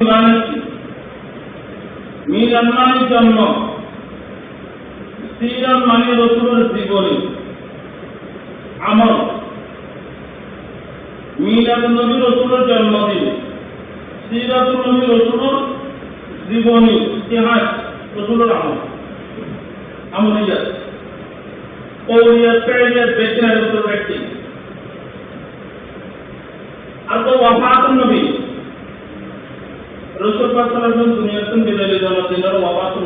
মানে জন্ম। সিরান মানে রসুলের জীবনী। আমল। মিলাদ নবী রসুলের জন্মদিন। সিরাতুল নবী রসুলের জীবনী, ইতিহাস, রসুলের আমল। আমলিয়াত কৌলিয়াত পেরিয়াত রসুল ব্যক্তি। আর তো ওয়াফাতুন নবী। রসুল পাক সাল্লাল্লাহু আলাইহি ওয়াসাল্লাম দুনিয়াতে বিদায় জন্মদিনের ওয়াফাতুন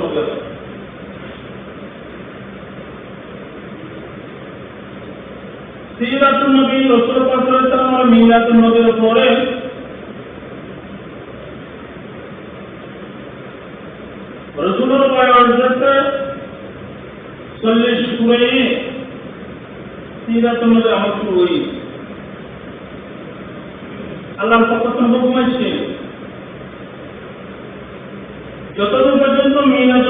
নবী নবী, রসুল পাক সাল্লাল্লাহু আলাইহি ওয়াসাল্লাম আর মিলাদুন নবীর উপরে রসুলের বয়স হচ্ছে, চল্লিশ পুরে সিরাতুন নবীর আমল শুরু হই আল্লাহর পক্ষ থেকে হুকুম যতদূর পর্যন্ত মিলাদ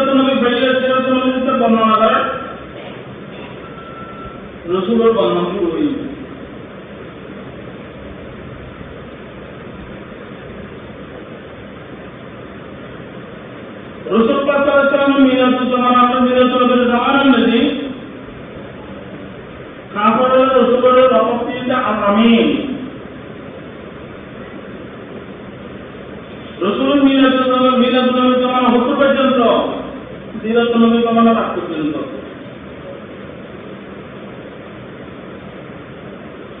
আছে নবী ফেলিয়া সিরাত নবীতে বর্ণনা করে রসুলের বর্ণনা শুরু হই রসুল পাক সাল্লাল্লাহু আলাইহি ওয়াসাল্লাম মিলাদ জামানা আমরা মিলাদ নবীর জামানা নেই কাফারের রসুলের রহমতিটা আমিন রসুল মিলাদ মিলাদ নবী জামানা হতে পর্যন্ত সিরাত নবী জামানা রাখ পর্যন্ত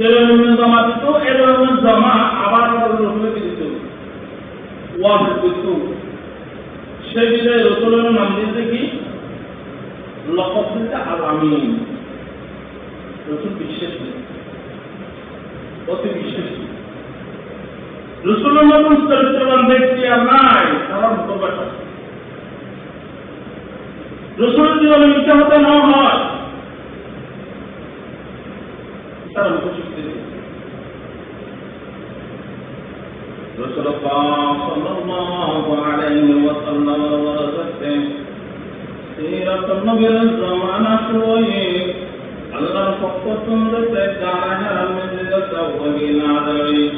দিত যেরকম জমা দিত এরকম জমা আবার রসুলকে দিত। দিত। সে বিদায় রসুলের নাম দিতে কি? লকব দিতে আল আমিন। রসুল বিশ্বাস অতি বিশ্বাস রসুলের মতন চরিত্রবান ব্যক্তি আর নাই তারা মুখবাসা রসুলের জীবনে মিথ্যা হতে না হয়, তারা মুখশক্তি عليه وسلم سيرة النبي الزمان شوية الله فقط تعالى من لتوه العدوي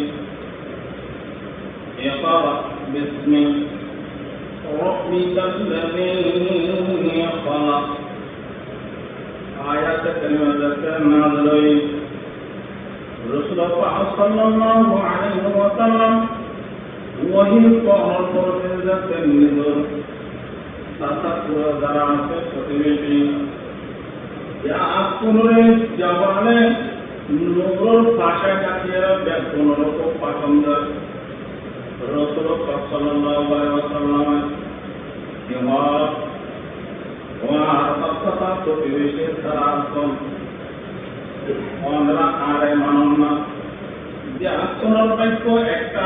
اقرأ باسم ربك الذي خلق. آيات كلمة ذكرنا العدوي رسول الله صلى الله عليه وسلم وهي قهر فرزة النذر تتكر ذرعة فتبشي يا أكبر جبالة নূর ভাষা কাটিয়ে ব্যাকুণ রকম পছন্দ রসুল সাল্লাল্লাহু আলাইহি ওয়াসাল্লাম ইমাম ওয়া তথা প্রতিবেশী তারাসম আমরা আরে মাননা যে আসনের বাক্য একটা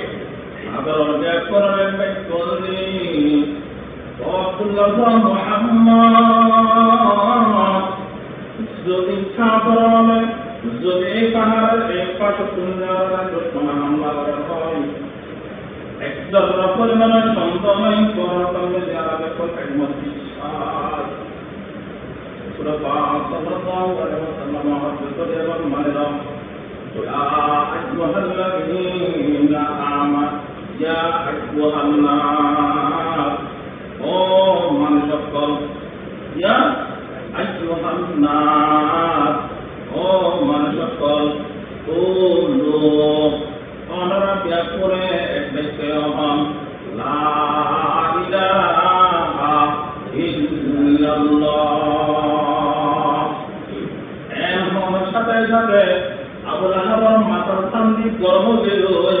আবার অনেক করে করি আব্দুল্লাহ মুহাম্মদ যদি ছাপরমে যদি এই পাহাড়ের এক পাশে তুমি দুশ্মন হামলা করা হয় একদম পরিমাণে সন্তান করতাম যারা দেখো একমত বিশ্বাস সুরা পাক সাল্লাল্লাহু আলাইহি ওয়াসাল্লাম হযরত এবং মানলাম يا أيها الذين آمنوا يا أيها الناس ও মানুষ সকল ইয়া আইয়ুহান নাস ও মানুষ সকল কুলু অনরা ব্যাগ করে এক ব্যক্তি হন লা ইলাহা ইল্লাল্লাহ এমন সাথে সাথে আবুল আহাবার মাথার সামনে গর্ব বেরোয়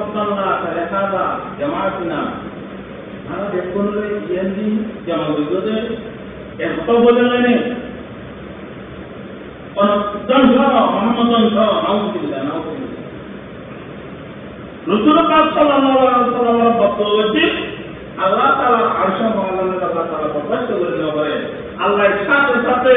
সপ্তাহ আলে হাদা জামাআতিনা আমরা দেখুন ইয়েন্দি যেমন বিগতে এত বলে নেই অনজন সহ মোহাম্মদন সহ নাউজুবিল্লাহ নাউজুবিল্লাহ রসুল পাক সাল্লাল্লাহু আলাইহি ওয়াসাল্লামের বক্তব্য সাথে সাথে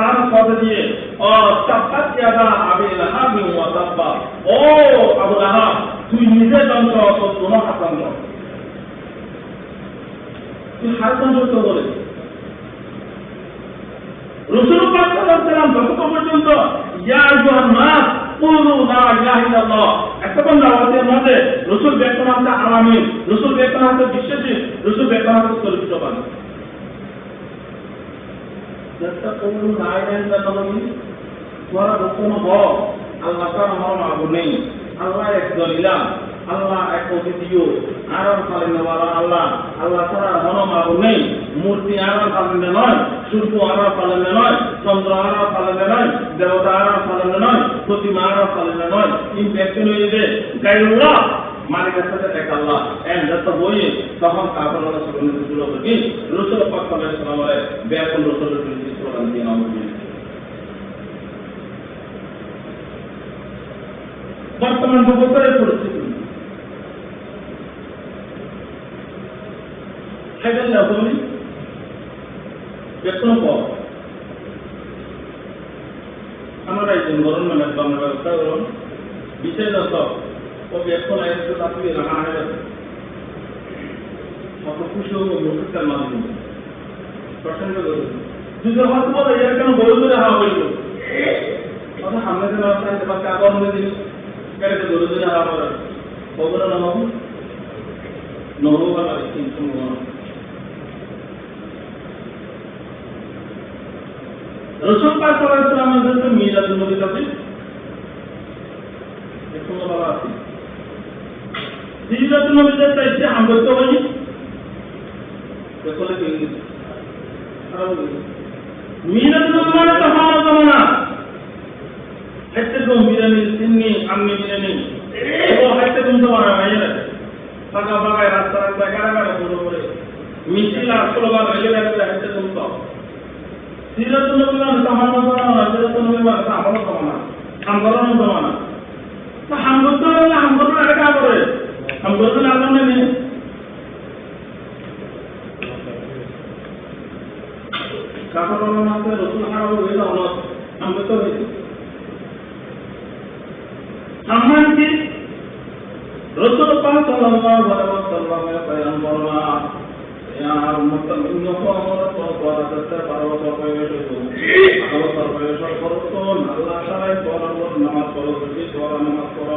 নাম সাথে দিয়ে ও আবি লাহাবি, তুই নিজে ধ্বংস তো তোমার হাসান তুই হাসান তো বলে। রসুল আলাইহি যতক্ষণ পর্যন্ত দাওয়াতের মধ্যে রসুল বেতন আছে আলামিন, রসুল বেতন রসুল বেতন চরিত্রবান। করুন নাইলেন জানাবি তোরা গোপন হ আল্লাহ তার আমার মাবু নেই। আল্লাহ এক দলিলা, আল্লাহ এক অদ্বিতীয় আরাম কালীন আল্লাহ আল্লাহ তারা হন মাবু নেই। মূর্তি আরাম কালীন নয় সূর্য আরাম কালীন নয় চন্দ্র আরাম কালীন নয় দেবতা আরাম কালীন নয় প্রতিমা আরাম কালীন নয়। ইন ব্যক্তি নইলে গাইরুল্লাহ মালিকের সাথে এক আল্লাহ। এন যত বই তখন কাপড় করি রসুল পাক সাল্লাল্লাহু আলাইহি ওয়াসাল্লামের ব্যাকুল রসুলের বিরুদ্ধে স্লোগান দিয়ে নাম বর্তমান যুবকের পরিস্থিতি। পর আমরা মানে আমরা ব্যবস্থা করুন বিশেষত রাখা হয় কত খুশি হব মুখের মাধ্যমে প্রসঙ্গ দুজন হয়তো বলে এর কেন হইল কথা সামনে দিন রাস্তায় বা কাগজ মধ্যে দিন কেটে ধরে ধরে হাওয়া করে? বগুড়া কিন্তু ওয়াসাল্লামের জন্য মিলাদুন নবী এখন বলা আছে মিলাদুন নবী যেটা ইচ্ছে আমরা তো বলি দেখলে কি? মিলাদুন নবী মানে তো হওয়ার জমানা। হাইতে তো বিরানি সিন্নি আমনি বিরানি ও হাইতে তুমি তো মারা ভাই না ফাঁকা ফাঁকায় রাস্তা রাস্তায় গাড়া গাড়া বড় করে মিছিল আর স্লোগান হয়ে গেলে হাইতে তুমি তো সিরাতুল নবী মানে আমার আমার জমানা জমানা। তো হলে কা করে। হাম করতে না জানে নি কাপড় মাসে রসুল খারাপ হয়ে যাও না হাম করতে হয়েছে। সম্মান কি? রসুল তো তো তো নামাজ পড়ো নামাজ পড়ো।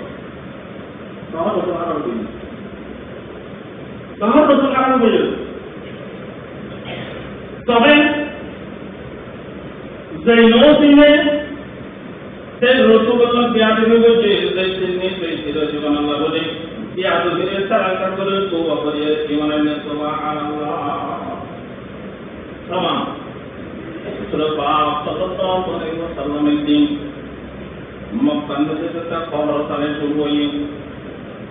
তখন রসুল আরও দিন তখন রসুল আরও বলল তবে যে নৌসিনে সে রসুল্লাহ বিয়াদি হয়েছে যে সিনে সেই ছিল জীবন আল্লাহ বলে বিয়াদি ফিরে সারাঙ্কা করে তোবা করিয়ে জীবনের নে তোবা আল্লাহ। সমান সুরা পাক সাল্লাল্লাহু আলাইহি ওয়াসাল্লামের দিন মক্কা নদীতে খবর তালে শুরু হয়ে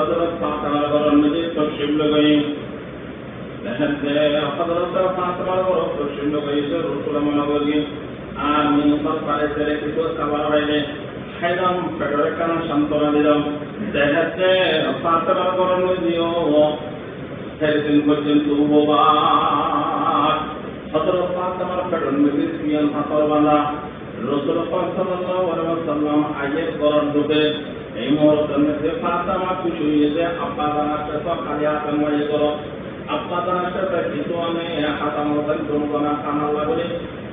হযরত ফাতেমা বলেন যে তশরিফ লাগাই। দেখেন যে হযরত ফাতেমা বড় তশরিফ লাগাইছে রাসূল মনে করি আর মুসার পারে ছেড়ে কিছু খাবার হয়নি খাইলাম, পেটের কারণ সান্ত্বনা দিলাম। দেখেন যে ফাতেমা বলেন দিও সেদিন পর্যন্ত উপবাস। হযরত ফাতেমার পেটের মধ্যে সিয়ান হাতর বাঁধা। রসুল সাল্লাল্লাহু আলাইহি ওয়াসাল্লাম আয়ের গরম ঢুকে এই মুহূর্তের মধ্যে কিছু খুশি হয়েছে আব্বা জানার সাথে খালি হাতে মরে করো আব্বা জানার সাথে কিছু আমি হাতা মতন না খানাল্লা বলে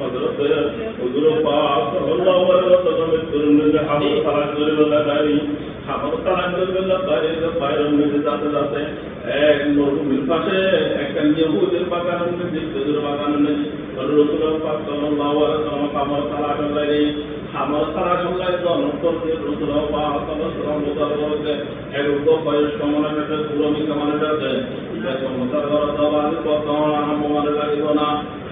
আলাইহি ওয়াসাল্লাম করণ যে হামদ সারা করে বলা গাড়ি হামদ সারা করে বলা গাড়ি যে বাইরের মধ্যে যাতে যাতে এক মরুভূমির পাশে একটা ইহুদের বাগানের মধ্যে খেজুর বাগানের মধ্যে রসুল পাক সাল্লাল্লাহু আলাইহি ওয়াসাল্লাম হামদ সারা করে আমার সারা সঙ্গে জনপদ রসুল পাক সাল্লাল্লাহু আলাইহি ওয়াসাল্লাম এর উপর বয়স কমানো যেতে পুরমি কমানো যেতে এটা সমস্যার ঘর দাবানি কত আমার লাগিব না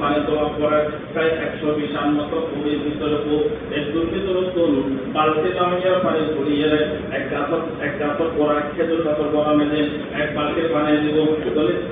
পানি তোলা পরে প্রায় একশো বিশাল মতো ভিতরে তোল বালতি নামিয়ে পানি ছড়িয়ে এক গাছর এক গাছর পরা খেজুর গাছর পরা মেলে, এক বালতির পানি দিব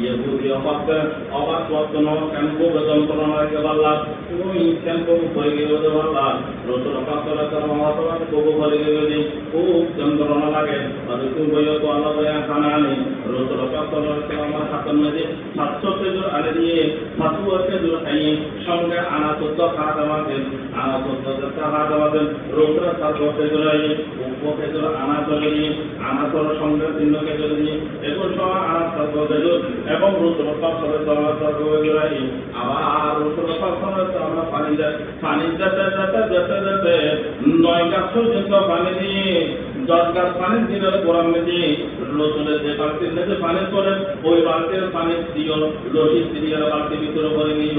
অবাক অবাক বর্তন কেন যন্ত্রণা রেখে পারলাম তুমি কেন কবু হয়ে গেলে বলতে পারলাম রসুন পাঁচশো সাল্লাম মহাসভাতে কবু হয়ে গেলে খুব যন্ত্রণা লাগে আর তুমি বইও তো আল্লাহ বইয়া খানা আনি রসুন পাঁচশো সাল্লাম হাতের মধ্যে সাতশো কেজুর আনে দিয়ে সাতশো কেজুর খাইয়ে সঙ্গে আনা চোদ্দ হাত আমাদের আনা চোদ্দ হাত আমাদের রসুন সাতশো কেজুর আইয়ে উপ কেজুর আনা চলে দিয়ে আনা চলার সঙ্গে তিন কেজুর দিয়ে একুশ সময় আনা সাতশো কেজুর এবং রসুন পাঁচশো সাতশো কেজুর আইয়ে আবার রসুন পাঁচশো আমরা পানি দেয়, পানি যেতে যেতে যেতে যেতে নয় গাছ পানি দিয়ে দশ গাছ পানি দিলে গরম দিয়ে যে বালতির পানি তোলে, ওই বালতির পানি দিও লসি দিয়ে বালতির ভিতরে করে নিল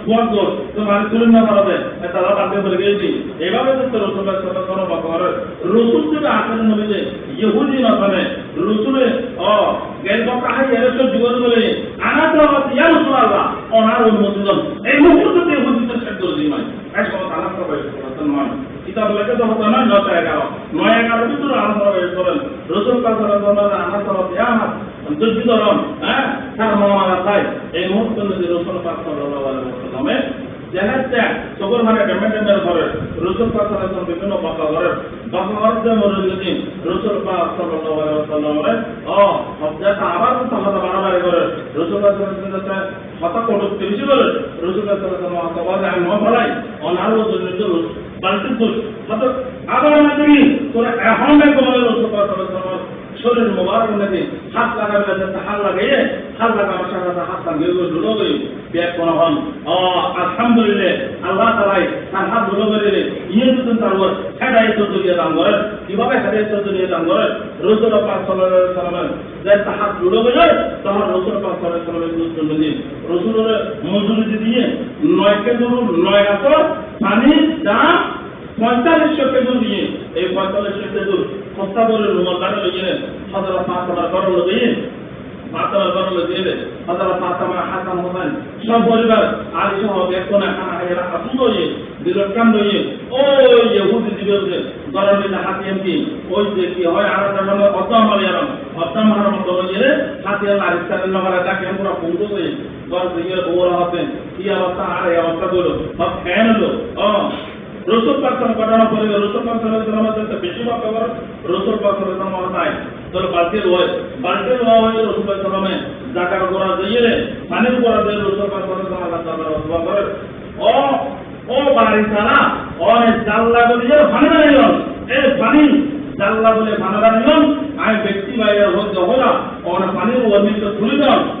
বর্গ তো মানে তুলে না তো তো ইয়া করে আলাদা করে নয়। কিতাব লেখে তো হতো এগারো। নয় এগারো ভিতরে আলোচনা করেন রসুল কাসর আমার তরফ আমার দুর্যোগ ধরন হ্যাঁ? তার মামা তাই এই মুহূর্তে যদি রসুল পাক সাল্লাল্লাহু আলাইহি ওয়াসাল্লামে জানাতে সকল মানে ডেমে ডেমের ঘরে, রসুল পাক সাল্লাল্লাহু বিভিন্ন বাঁকা ঘরে বাঁকা ঘরে মরে যদি রসুল পাক সাল্লাল্লাহু আলাইহি ওয়াসাল্লামে ও হজ্জাটা আবার তো বাড়াবাড়ি এখন রসুল পাক শরীর মোবারক নাকি হাত লাগাবে না, যাতে হাত লাগাইয়ে হাত লাগাবার সাথে হাত লাগিয়ে ধুলো করি ব্যাগ কোনো হন। আলহামদুলিল্লাহ, আল্লাহ তালাই তার হাত ধুলো করে দিলে ইয়ে দুজন তার উপর হেদায় চোদ্দ দিয়ে দাম করেন কীভাবে হেদায় চোদ্দ দিয়ে দাম করেন রসুল পাক সাল্লাহ সাল্লামের যে তার হাত ধুলো করে, তখন রসুল পাক সাল্লাহ সাল্লামের চলে দিন রসুলের মজুরি দিয়ে নয় কেজি, নয় গাছর পানির দাম পঁয়তাল্লিশশো কেজুর দিয়ে। এই পঁয়তাল্লিশশো কেজুর সস্তা করে রুমাল কাটে লইয়ে হাজার পাঁচ হাজার করে লইয়ে পাঁচ হাজার করে লইয়ে হাজার পাঁচ হাজার হাসান হোসেন সব পরিবার আলি সহ বেতনে খানা খাইয়ে আসুন লইয়ে দিলের কাম লইয়ে, ওই ইহুদি দিবে যে গরম দিনে হাতি এমকি ওই যে কি হয়, আর একটা নাম অদ্দাম মালিয়ারাম অদ্দাম মারার মতো লইয়ে হাতি আল্লাহ আরিস্তানের নামারা তাকে পুরো পৌঁছে হয়ে গরম দিকে বউরা হতেন। কি অবস্থা? আর এই অবস্থা করল সব ফ্যান হলো রসুল পাকসাল ঘটনা পরে রসুল পাকসাল আমাদের বেশিরভাগ খবর রসুল পাকসাল আমার নাই। তোর বালতির হয়। বালতির হওয়া হয় রসুল পাকসালামে জাকার করা যাইয়ে পানির করা যায় রসুল পাকসাল আল্লাহ তাআলা করে ও ও বাড়ি সারা ও জাল্লা বলি যে পানি বানাইল এ পানি, জাল্লা বলে পানি বানাইল আমি ব্যক্তি বাইরের হোক হলা ওনা পানির ওর্মিত তুলি দাও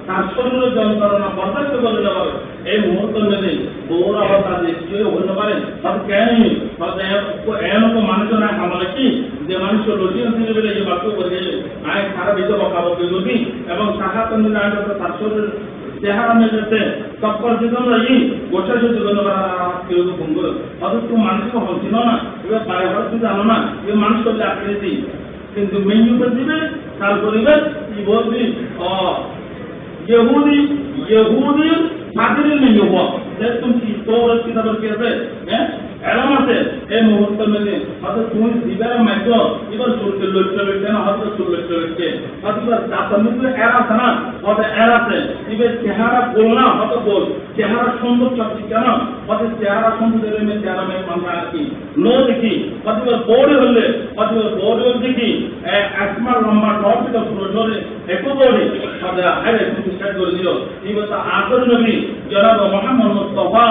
তার শরীরের যন্ত্রণা বরদাস্ত করে দিতে পারে এই মুহূর্ত নেই বউরা বা তার নিশ্চয়ই হতে পারে। তার কেন এমন মানুষ না আমার কি? যে মানুষ রোজিন থেকে বেড়ে যে বাক্য করে গেলে আয় খারাপ হিসেবে বকাবকি করবি এবং তন্দ্র আয় তার শরীর চেহারা মেঝেতে তৎপর জীবন রই গোটা যদি জীবন কেউ করে অথচ তুমি মানুষকে হচ্ছিল না। এবার পায়ে হওয়ার তুই জানো না। এবার মানুষ করলে আকৃতি কিন্তু মেনু করে দিবে, তার পরিবেশ কি বলবি? ও ইহুদি ইহুদি মাটির মেনু হওয়া তুমি কি তোর কিতাবের কি আছে এরম আছে। এই মুহূর্ত মেনে হয়তো তুমি দিবার মাইক এবার চলতে লড়তে লড়তে না হয়তো চলতে লড়তে হয়তো এবার মধ্যে এর আছে না। হয়তো এর আছে। এবার চেহারা বল না হয়তো বল চেহারা সুন্দর চাচ্ছি কেন? হয়তো চেহারা সুন্দর মেয়ে চেহারা মেয়ে মানুষ আর কি? নো দেখি। হয়তো বৌড়ে হলে হয়তো বৌড়ে হলে দেখি একমার লম্বা টপ এটা পুরো জোরে একটু বৌড়ে হয়তো আরে তুমি স্টার্ট করে দিল। এবার তো আসর নবী জনাব Mohammad Mustafa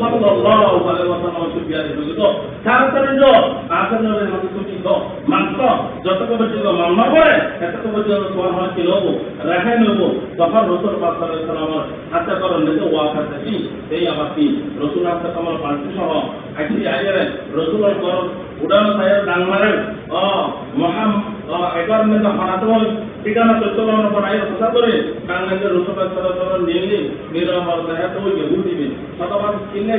sallallahu alaihi wasallam সুবিয়ারে বুঝতো তাড়াতাড়ি যো আসর নবীর মধ্যে তুমি তো মাত্র যত পর্যন্ত মামলা করে এত পর্যন্ত তোমার হয় নেব? রেহাই নেব। তখন রসুল পাক সাল্লাল্লাহু হাতে করো নিতে ওয়া কাছে কি? এই আবার কি রসুল হাতে তোমার পাঁচটি সহ আইসি আইয়ারে রসুলের কর উড়ানো সাহেব ডাং মারেন ও মহাম একবার মধ্যে হরাতে হয় ঠিকানা চৈতন্য পড়াই কথা করে বাংলাদেশের রসুল পাক সাল্লাল্লাহু নিয়ে নিরমর দেহে তো ইহুদি শতবার কিনে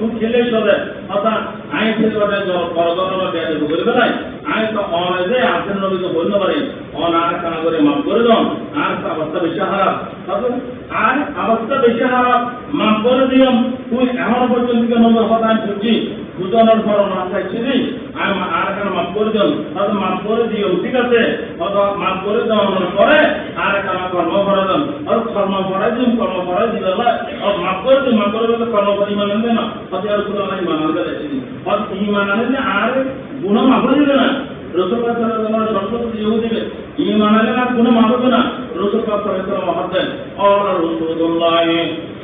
খুব খেলে সবে অর্থাৎ আইন থেকে বাদে দেয়া যাবে বলবে নাই আইন তো অনে যে আসেন নবীকে বলতে পারে অন আর কানা করে মাফ করে দাও আর অবস্থা বেশি খারাপ তবে আর অবস্থা বেশি খারাপ মাফ করে দিও তুই এমন পর্যন্ত কেন কথা আমি বুঝছি বুঝানোর পর মাফ চাইছিলি আমি আর কেন মাফ করে দিও। তাহলে মাফ করে দিও, ঠিক আছে? অথবা মাফ করে দেওয়ানোর পরে আর কানা কর্ম করে দেন। আর কর্ম করাই দিন কর্ম করাই দিবে মাফ করে দিন মাফ করে দিলে কর্ম করি মানে না। হতে আর শুধু আমার ইমান আনতে চাইছি হতে ইমান আনলে আর গুণ মাফ দিবে না। রসুল সাল্লাল্লাহু সরস্বতী ইহু দিবে ইমান আনলে না গুণ মাফ না। রসুল সাল্লাল্লাহু মহাদ দেন। আর রসুল্লাহ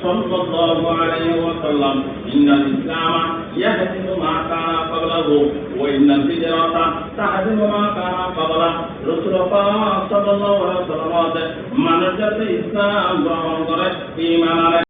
সাল্লাল্লাহু আলাইহি ওয়াসাল্লাম ইন্নাল ইসলাম ইয়াহদিমু মা কানা ক্বাবলাহু ওয়া ইন্নাল হিজরাতা তাহদিমু মা কানা ক্বাবলা রসুল পাক সাল্লাল্লাহু আলাইহি ওয়াসাল্লাম মানুষ যাতে ইসলাম গ্রহণ করে ইমান আনে